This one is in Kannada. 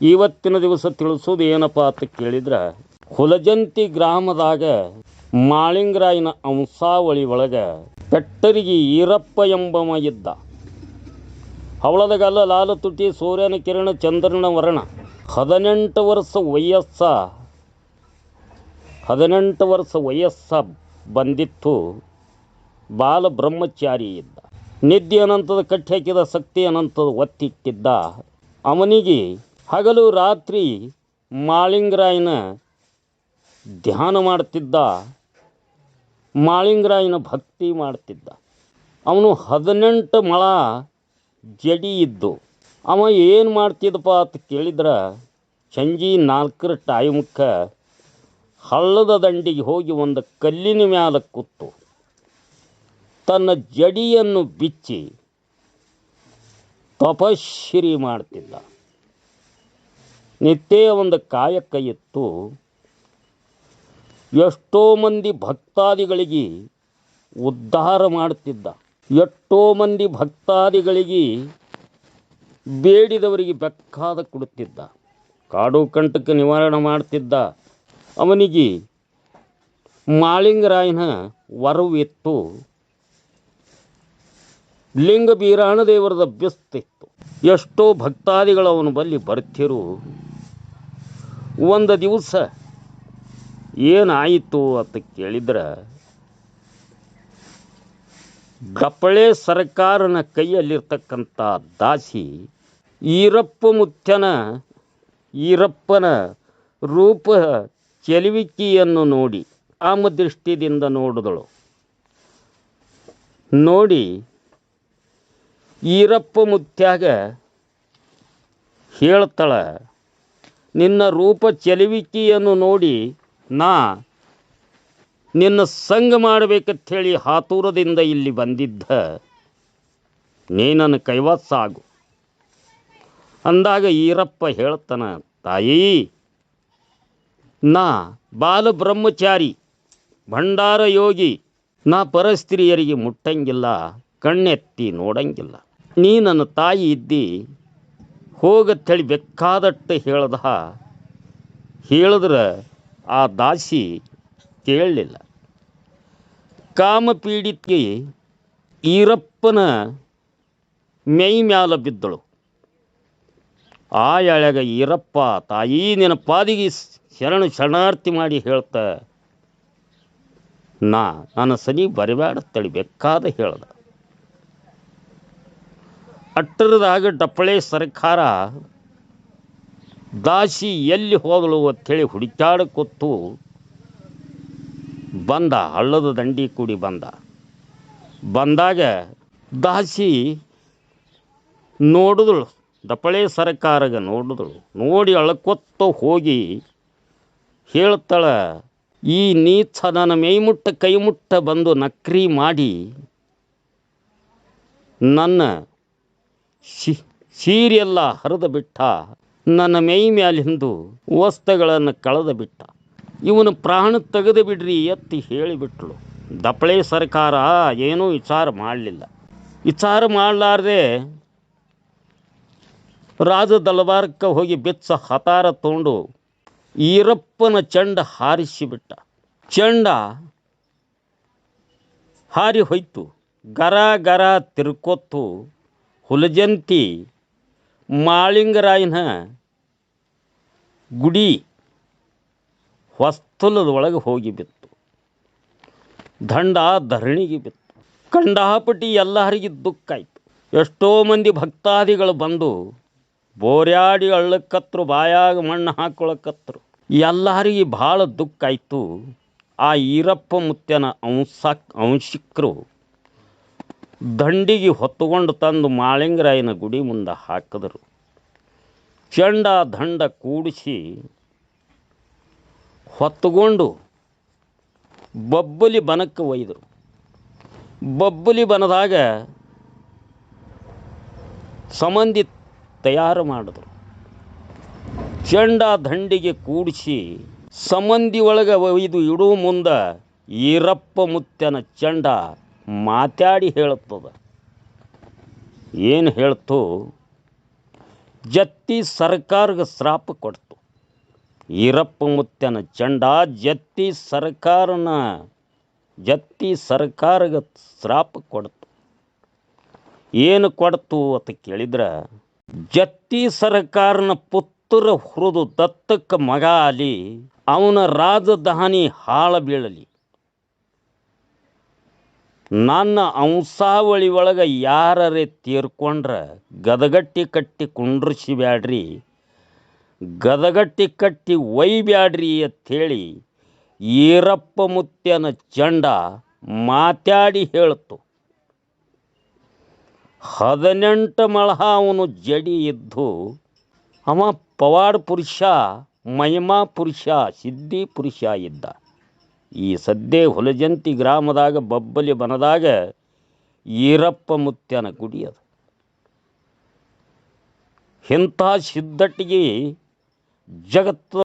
ಇವತ್ತಿನ ದಿವಸ ತಿಳಿಸೋದು ಏನಪ್ಪ ಅಂತ ಕೇಳಿದ್ರೆ, ಹುಲಜಂತಿ ಗ್ರಾಮದಾಗ ಮಾಳಿಂಗರಾಯನ ಅಂಶಾವಳಿ ಒಳಗೆ ಪೆಟ್ಟರಿಗೆ ಈರಪ್ಪ ಎಂಬವ ಇದ್ದ. ಹವಳದಗಲ್ಲ ಲಾಲ ತುಟಿ, ಸೂರ್ಯನ ಕಿರಣ, ಚಂದ್ರನ ವರ್ಣ. ಹದಿನೆಂಟು ವರ್ಷ ವಯಸ್ಸ, ಹದಿನೆಂಟು ವರ್ಷ ವಯಸ್ಸ ಬಂದಿತ್ತು, ಬಾಲ ಬ್ರಹ್ಮಚಾರಿ ಇದ್ದ. ನಿದ್ದೆ ಅನಂತದ ಕಟ್ಟಿ ಹಾಕಿದ, ಶಕ್ತಿ ಅನಂತದ ಒತ್ತಿಟ್ಟಿದ್ದ. ಅವನಿಗೆ ಹಗಲು ರಾತ್ರಿ ಮಾಳಿಂಗರಾಯನ ಧ್ಯಾನ ಮಾಡ್ತಿದ್ದ, ಮಾಳಿಂಗರಾಯನ ಭಕ್ತಿ ಮಾಡ್ತಿದ್ದ. ಅವನು ಹದಿನೆಂಟು ಮಳ ಜಡಿ ಇದ್ದು, ಅವ ಏನು ಮಾಡ್ತಿದ್ದಪ್ಪ ಅಂತ ಕೇಳಿದ್ರೆ ಸಂಜೆ ನಾಲ್ಕರ ಟೈಮಕ್ಕೆ ಹಳ್ಳದ ದಂಡಿಗೆ ಹೋಗಿ ಒಂದು ಕಲ್ಲಿನ ಮ್ಯಾಲ ಕೂತು, ತನ್ನ ಜಡಿಯನ್ನು ಬಿಚ್ಚಿ ತಪಶ್ಶಿರಿ ಮಾಡ್ತಿದ್ದ. ನಿತ್ಯ ಒಂದು ಕಾಯಕ ಇತ್ತು. ಎಷ್ಟೋ ಮಂದಿ ಭಕ್ತಾದಿಗಳಿಗೆ ಉದ್ಧಾರ ಮಾಡ್ತಿದ್ದ ಎಷ್ಟೋ ಮಂದಿ ಭಕ್ತಾದಿಗಳಿಗೆ ಬೇಡಿದವರಿಗೆ ಬೆಕ್ಕಾದ ಕೊಡುತ್ತಿದ್ದ. ಕಾಡು ಕಂಟಕ ನಿವಾರಣೆ ಮಾಡ್ತಿದ್ದ ಅವನಿಗೆ ಮಾಳಿಂಗರಾಯನ ವರವಿತ್ತು. ಲಿಂಗ ಬೀರಾಣ ದೇವರದ ಬೆಸ್ತಿತ್ತು. ಎಷ್ಟೋ ಭಕ್ತಾದಿಗಳು ಅವನು ಬಲ್ಲಿ ಬರ್ತಿರು. ಒಂದು ದಿವಸ ಏನಾಯಿತು ಅಂತ ಕೇಳಿದ್ರೆ, ಗಪ್ಪಳೆ ಸರ್ಕಾರನ ಕೈಯಲ್ಲಿರ್ತಕ್ಕಂಥ ದಾಸಿ ಈರಪ್ಪ ಮುತ್ಯನ, ಈರಪ್ಪನ ರೂಪ ಚೆಲುವಿಕೆಯನ್ನು ನೋಡಿ ಆಮ ದೃಷ್ಟಿಯಿಂದ ನೋಡಿದಳು. ನೋಡಿ ಈರಪ್ಪ ಮುತ್ಯಾಗ ಹೇಳ್ತಾಳ ನಿನ್ನ ರೂಪ ಚೆಲುವಿಕೆಯನ್ನು ನೋಡಿ ನಾ ನಿನ್ನ ಸಂಗ ಮಾಡಬೇಕಂಥೇಳಿ ಹಾತೂರದಿಂದ ಇಲ್ಲಿ ಬಂದಿದ್ದ. ನೀ ನನ್ನ ಕೈವಾಸ ಅಂದಾಗ ಈರಪ್ಪ ಹೇಳ್ತಾನ, ತಾಯಿ, ನಾ ಬಾಲಬ್ರಹ್ಮಚಾರಿ, ಭಂಡಾರ ಯೋಗಿ, ನಾ ಪರಸ್ತ್ರೀಯರಿಗೆ ಮುಟ್ಟಂಗಿಲ್ಲ, ಕಣ್ಣೆತ್ತಿ ನೋಡಂಗಿಲ್ಲ. ನೀ ನನ್ನ ತಾಯಿ ಇದ್ದಿ ಹೋಗತ್ತೇಳಿ ಬೇಕಾದಟ್ಟು ಹೇಳ್ದ. ಹೇಳಿದ್ರೆ ಆ ದಾಸಿ ಕೇಳಲಿಲ್ಲ. ಕಾಮಪೀಡಿತ್ಗೆ ಈರಪ್ಪನ ಮೈ ಮ್ಯಾಲ ಬಿದ್ದಳು. ಆ ಎಳೆಗ ಈರಪ್ಪ ತಾಯಿ ನಿನ್ನ ಪಾದಿಗೆ ಶರಣ ಶರಣಾರ್ಥಿ ಮಾಡಿ ಹೇಳ್ತ, ನಾ ನನ್ನ ಸನಿ ತಳಿ ಬೇಕಾದ ಹೇಳ್ದ. ಅಟ್ಟರದಾಗ ಡಪ್ಪಳೆ ಸರ್ಕಾರ ದಾಸಿ ಎಲ್ಲಿ ಹೋದಳು ಅಂಥೇಳಿ ಹುಡುಕಾಡಕೊತ್ತು ಬಂದ, ಹಳ್ಳದ ದಂಡಿ ಕೂಡಿ ಬಂದ. ಬಂದಾಗ ದಾಸಿ ನೋಡಿದಳು ದಪ್ಪಳೆ ಸರ್ಕಾರಗ ನೋಡಿದಳು. ನೋಡಿ ಅಳ್ಕೊತ್ತ ಹೋಗಿ ಹೇಳ್ತಾಳ, ಈ ನೀಚ ನನ್ನ ಮೈಮುಟ್ಟ ಕೈಮುಟ್ಟ ಬಂದು ನಕ್ರಿ ಮಾಡಿ ನನ್ನ ಶಿ ಸೀರೆಲ್ಲ ಹರಿದು ಬಿಟ್ಟ. ನನ್ನ ಮೈ ಮ್ಯಾಲಿಂದು ವಸ್ತುಗಳನ್ನು ಕಳೆದು ಬಿಟ್ಟ. ಇವನು ಪ್ರಾಣ ತೆಗೆದು ಬಿಡ್ರಿ ಎತ್ತಿ ಹೇಳಿಬಿಟ್ಳು. ದಪ್ಪಳೆ ಸರ್ಕಾರ ಏನೂ ವಿಚಾರ ಮಾಡಲಿಲ್ಲ. ವಿಚಾರ ಮಾಡಲಾರ್ದೆ ರಾಜ ದಲಬಾರಕ್ಕೆ ಹೋಗಿ ಬೆಚ್ಚ ಹತಾರ ತಗೊಂಡು ಈರಪ್ಪನ ಚಂಡ ಹಾರಿಸಿಬಿಟ್ಟ ಚಂಡ ಹಾರಿ ಹೋಯ್ತು. ಗರ ಗರ ತಿರ್ಕೊತ್ತು. ಹುಲಜಂತಿ, ಮಾಳಿಂಗರಾಯನ ಗುಡಿ ಹೊಸ್ತಲದ ಒಳಗೆ ಹೋಗಿ ಬಿತ್ತು. ದಂಡ ಧರಣಿಗೆ ಬಿತ್ತು. ಕಂಡಾಪಟ್ಟಿ ಎಲ್ಲರಿಗೆ ದುಃಖ ಆಯಿತು. ಎಷ್ಟೋ ಮಂದಿ ಭಕ್ತಾದಿಗಳು ಬಂದು ಬೋರ್ಯಾಡಿ ಅಳ್ಳಕ್ಕತ್ರು ಬಾಯಾಗ ಮಣ್ಣು ಹಾಕೊಳಕತ್ರು. ಎಲ್ಲರಿಗೆ ಭಾಳ ದುಃಖ ಆಯಿತು. ಆ ಈರಪ್ಪ ಮುತ್ಯನ ಅಂಶ ಅಂಶಿಕರು ದಂಡಿಗೆ ಹೊತ್ತುಕೊಂಡು ತಂದು ಮಾಳಿಂಗರಾಯನ ಗುಡಿ ಮುಂದೆ ಹಾಕಿದರು. ಚಂಡ ದಂಡ ಕೂಡಿಸಿ ಹೊತ್ತುಕೊಂಡು ಬಬ್ಬಲಿ ಬನಕ್ಕೆ ಒಯ್ದರು. ಬಬ್ಬಲಿ ಬನದಾಗ ಸಂಬಂಧಿ ತಯಾರು ಮಾಡಿದ್ರು. ಚಂಡ ದಂಡಿಗೆ ಕೂಡಿಸಿ ಸಂಬಂಧಿ ಒಳಗೆ ಒಯ್ದು ಇಡುವ ಮುಂದೆ ಈರಪ್ಪ ಮುತ್ತನ ಚಂಡ ಮಾತಾಡಿ ಹೇಳುತ್ತದ. ಏನು ಹೇಳ್ತು? ಜತ್ತಿ ಸರ್ಕಾರಕ್ಕೆ ಶ್ರಾಪ ಕೊಡ್ತು. ಈರಪ್ಪ ಮುತ್ತನ ಚಂಡ ಜತ್ತಿ ಸರ್ಕಾರನ, ಜತ್ತಿ ಸರ್ಕಾರಗ ಶ್ರಾಪ ಕೊಡ್ತು. ಏನು ಕೊಡ್ತು ಅಂತ ಕೇಳಿದ್ರೆ, ಜತ್ತಿ ಸರ್ಕಾರನ ಪುತ್ರ ಹುರಿದು ದತ್ತಕ್ಕ ಮಗ ಆಲಿ, ಅವನ ರಾಜಧಾನಿ ಹಾಳ ಬೀಳಲಿ. ನನ್ನ ಅಂಸಾವಳಿ ಒಳಗೆ ಯಾರರೇ ತೀರ್ಕೊಂಡ್ರೆ ಗದಗಟ್ಟಿ ಕಟ್ಟಿ ಕುಂಡ್ರಿಸಿ ಬ್ಯಾಡ್ರಿ ಗದಗಟ್ಟಿ ಕಟ್ಟಿ ಒಯ್ ಬ್ಯಾಡ್ರಿ ಅಂಥೇಳಿ ಈರಪ್ಪ ಮುತ್ಯನ ಚಂಡ ಮಾತಾಡಿ ಹೇಳ್ತು. ಹದಿನೆಂಟು ಮಳ ಅವನು ಜಡಿ ಇದ್ದು, ಅವ ಪವಾಡ ಪುರುಷ, ಮಹಿಮಾ ಪುರುಷ, ಸಿದ್ಧಿ ಪುರುಷ ಇದ್ದ. ಈ ಸದ್ದೇ ಹುಲಜಂತಿ ಗ್ರಾಮದಾಗ ಬಬ್ಬಲಿ ಬನದಾಗ ಈರಪ್ಪ ಮುತ್ಯನ ಗುಡಿ ಅದು. ಇಂಥ ಸಿದ್ಧಟ್ಟಿಗೆ ಜಗತ್ತು